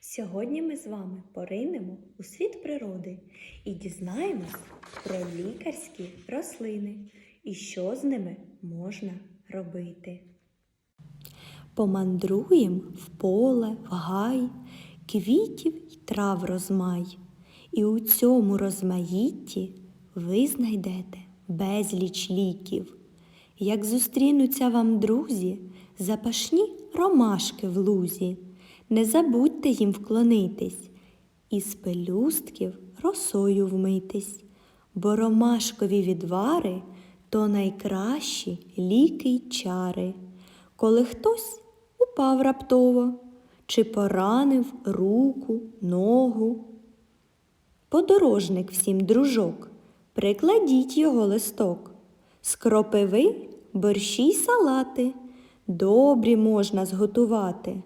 Сьогодні ми з вами поринемо у світ природи і дізнаємось про лікарські рослини і що з ними можна робити. Помандруєм в поле, в гай, квітів й трав розмай, і у цьому розмаїтті ви знайдете безліч ліків. Як зустрінуться вам друзі, запашні ромашки в лузі, не забудьте їм вклонитись, і з пелюстків росою вмитись, бо ромашкові відвари то найкращі ліки й чари. Коли хтось упав раптово чи поранив руку, ногу. Подорожник всім дружок, прикладіть його листок. З кропиви борщі й салати добрі можна зготувати.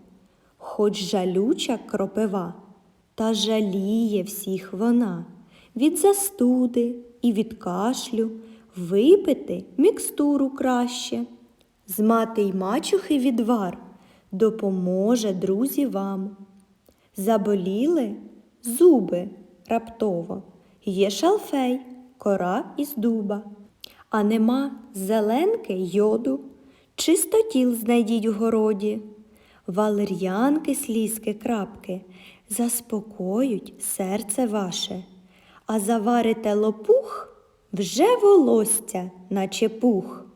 Хоч жалюча кропива, та жаліє всіх вона. Від застуди і від кашлю випити мікстуру краще. З мати й мачухи відвар допоможе друзі вам. Заболіли зуби раптово, є шалфей, кора із дуба, а нема зеленки йоду, чистотіл знайдіть у городі, валер'янки слізки крапки заспокоють серце ваше, а заварите лопух вже волосся, наче пух.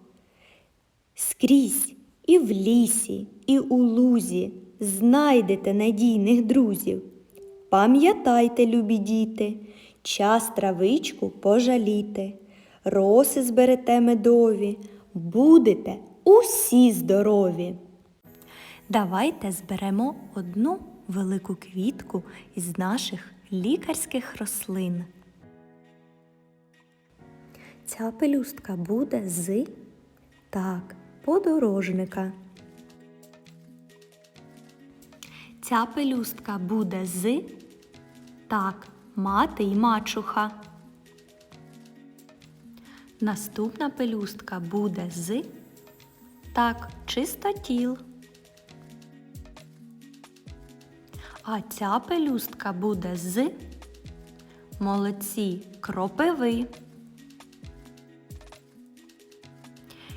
Скрізь і в лісі, і у лузі знайдете надійних друзів. Пам'ятайте, любі діти, час травичку пожаліти, роси зберете медові, будете усі здорові. Давайте зберемо одну велику квітку із наших лікарських рослин. Ця пелюстка буде з так, подорожника. Ця пелюстка буде з так, мати й мачуха. Наступна пелюстка буде з так, чистотіл. А ця пелюстка буде з молодці кропиви.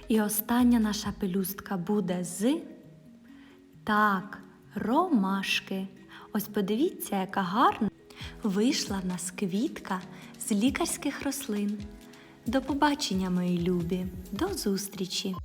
І остання наша пелюстка буде з так, ромашки. Ось подивіться, яка гарна вийшла в нас квітка з лікарських рослин. До побачення, мої любі, до зустрічі!